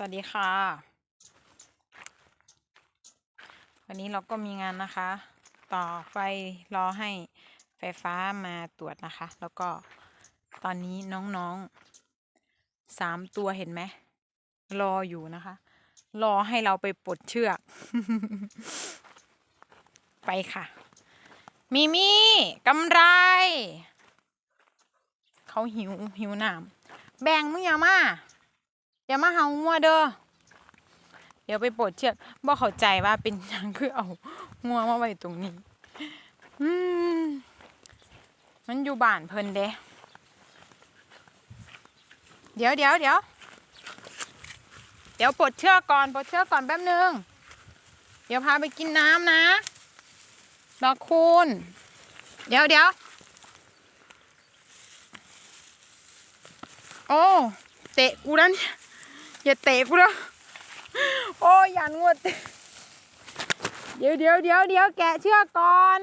สวัสดีค่ะ วันนี้เราก็มีงานนะคะ ต่อไฟรอให้ไฟฟ้ามาตรวจนะคะ แล้วก็ตอนนี้น้องๆสามตัวเห็นไหมรออยู่นะคะ รอให้เราไปปลดเชือก ไปค่ะ มิมี่กำไร เขาหิวหิวน้ำแบ่งมึงอย่ามา อย่ามาเห่างัวเด้อเดี๋ยวไปปลดเชือกบ่เข้าใจว่าเป็นยังคือเอางัวมาไว้ตรงนี้ อืมมันอยู่บ้านเพิ่นเด้เดี๋ยวเดี๋ยวเดี๋ยวเดี๋ยวปลดเชือกก่อนปลดเชือกก่อนแป๊บนึง เดี๋ยวพาไปกินน้ำนะดอกคูณเดี๋ยวเดี๋ยวโอ้ เตะกูแล้วเนี่ย อย่าเตะกูแล้วโอ้ยอย่านงวดเดี๋ยวเดี๋ยวเดี๋ยวเดี๋ยวแกะเชือกก่อน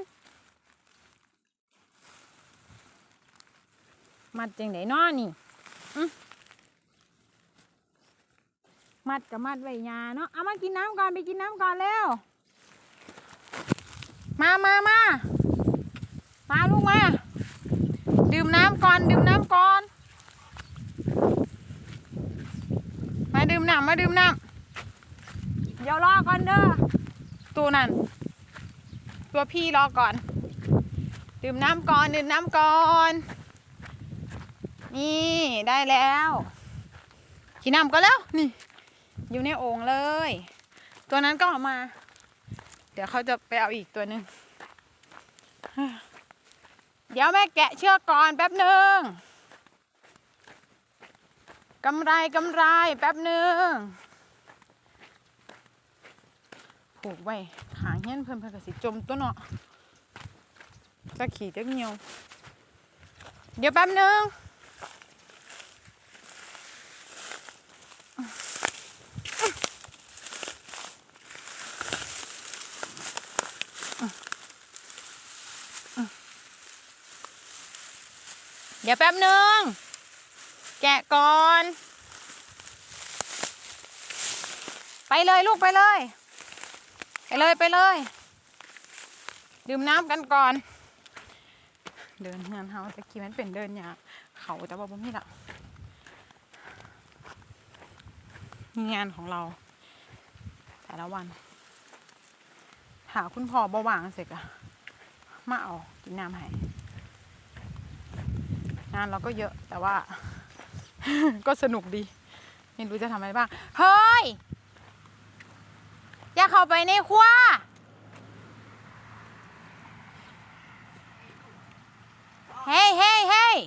มัดจังไหนน้อนี่มัดกับมัดไว้ยาเนาะเอามากินน้ำก่อนไปกินน้ำก่อนเร็วมามามามาลูกมา ดื่มน้ำก่อนดื่มน้ำก่อน มาดื่ม น้ำมาดื่มน้ำเดี๋ยวรอก่อนเด้อตัวนั่นตัวพี่รอก่อน ดื่มน้ำก่อนดื่มน้ำก่อน นี่ได้แล้วกินน้ำก็แล้วนี่ อยู่ในโอ่งเลย ตัวนั้นก็ออกมา เดี๋ยวเขาจะไปเอาอีกตัวหนึ่งเดี๋ยวแม่แกะเชือกก่อนแป๊บหนึ่ง กำไรกำไรแป๊บหนึ่งผูกไว้หางเงี้ยนเพิ่นเพิ่นก็สิจมตัวเนาะจะขี่จะเงียว เดี๋ยวแป๊บหนึ่งเดี๋ยวแป๊บหนึ่งแกะก่อน ไปเลยลูกไปเลย ไปเลยไปเลย ดื่มน้ำกันก่อน เดินงานเฮาตะกี้มันเป็นเดินยากเขาแต่ว่าบ่มีละงานของเรา แต่ละวันหาคุณพ่อบ่วางเสร็จอะมาเอากินน้ำให้งานเราก็เยอะแต่ว่า ก็สนุกดี ไม่รู้จะทำอะไรบ้าง เฮ้ย อย่าเข้าไปในครัวเฮ้ยเฮ้ยเฮ้ย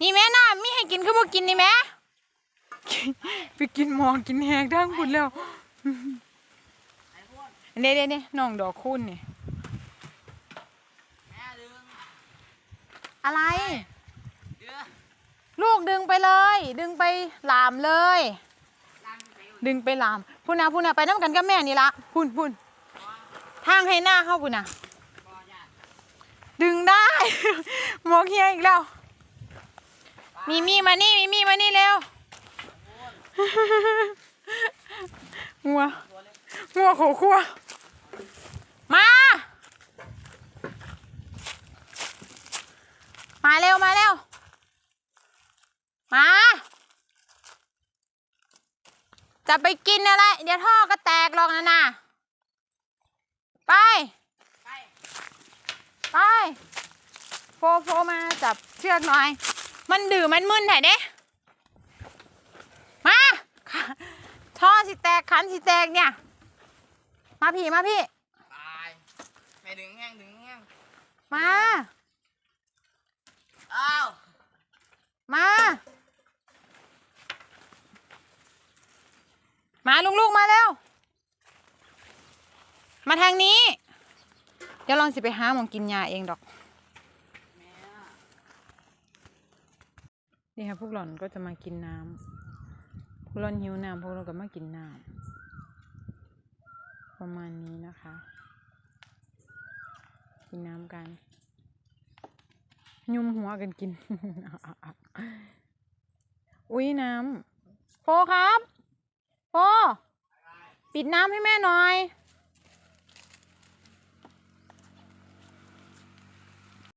นี่แม่น้ำมีให้กินคือบ่กินนี่แม่ไปกินหมอกินแหกทั้งคุณแล้วเน่เน่เน่น้องดอกคุณนี่อะไร ลูกดึงไปเลย ดึงไปหลามเลย ดึงไปลามพูนนะพูนนะไปน้ำกันกับแม่นี่ละพูนพูนทางให้หน้าเข้าพูนนะดึงได้ หมอกเฮียอีกแล้ว มีมีมานี่มีมีมานี่เร็วงัวงัวโขขั้วมาเร็วมาเร็ว มา จะไปกินอะไร เดี๋ยวท่อก็แตกหรอกนะน่ะไป ไป โฟโฟมาจับเชือกหน่อย มันดื้อมันมึนไหนเด้ มา ท่อสิแตกขันสิแตกเนี่ย มาพี่มาพี่ ตายไม่ดึงแห้งดึงแห้งมา อ้าว มา มาลุงลูกมาเร็วมาทางนี้ เดี๋ยวลองสิไปหาหมองกินยาเองดอก นี่ค่ะพวกหล่อนก็จะมากินน้ำพวกหล่อนหิวน้ำพวกเราก็มากินน้ำประมาณนี้นะคะ กินน้ำกัน ยุมหัวกันกิน อุ้ยน้ำโฟครับ พ่อปิดน้ำให้แม่หน่อย